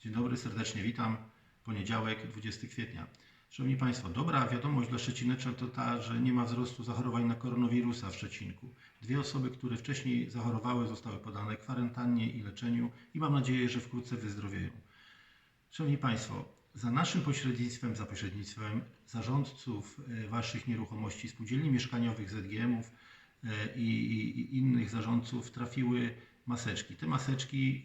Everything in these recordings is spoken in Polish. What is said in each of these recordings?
Dzień dobry, serdecznie witam. Poniedziałek, 20 kwietnia. Szanowni Państwo, dobra wiadomość dla Szczecineczan to ta, że nie ma wzrostu zachorowań na koronawirusa w Szczecinku. Dwie osoby, które wcześniej zachorowały, zostały podane kwarantannie i leczeniu i mam nadzieję, że wkrótce wyzdrowieją. Szanowni Państwo, za naszym pośrednictwem, za pośrednictwem zarządców e, Waszych nieruchomości, spółdzielni mieszkaniowych, ZGM-ów e, i, i, i innych zarządców trafiły maseczki. Te maseczki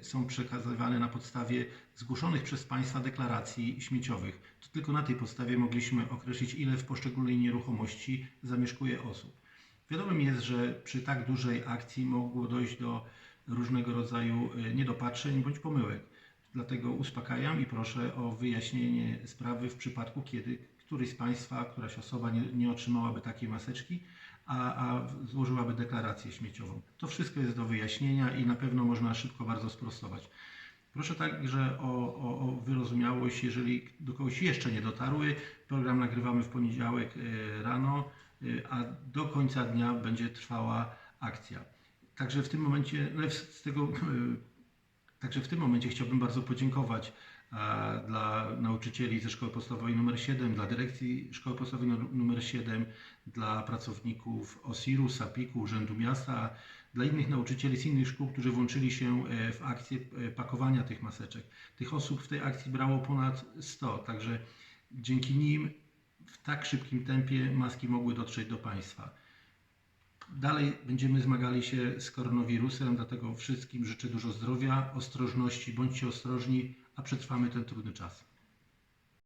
e, są przekazywane na podstawie zgłoszonych przez Państwa deklaracji śmieciowych. To tylko na tej podstawie mogliśmy określić, ile w poszczególnej nieruchomości zamieszkuje osób. Wiadomym jest, że przy tak dużej akcji mogło dojść do różnego rodzaju e, niedopatrzeń bądź pomyłek. Dlatego uspokajam i proszę o wyjaśnienie sprawy w przypadku, kiedy któryś z Państwa, któraś osoba nie, nie otrzymałaby takiej maseczki, a, a złożyłaby deklarację śmieciową. To wszystko jest do wyjaśnienia i na pewno można szybko bardzo sprostować. Proszę także o, o, o wyrozumiałość, jeżeli do kogoś jeszcze nie dotarły. Program nagrywamy w poniedziałek e, rano, e, a do końca dnia będzie trwała akcja. Także w tym momencie, no, z tego e, Także w tym momencie chciałbym bardzo podziękować e, dla nauczycieli ze Szkoły Podstawowej nr 7, dla dyrekcji Szkoły Podstawowej nr 7, dla pracowników OSIR-u, SAPIK-u, Urzędu Miasta, dla innych nauczycieli z innych szkół, którzy włączyli się e, w akcję e, pakowania tych maseczek. Tych osób w tej akcji brało ponad 100, także dzięki nim w tak szybkim tempie maski mogły dotrzeć do Państwa. Dalej będziemy zmagali się z koronawirusem, dlatego wszystkim życzę dużo zdrowia, ostrożności, bądźcie ostrożni, a przetrwamy ten trudny czas.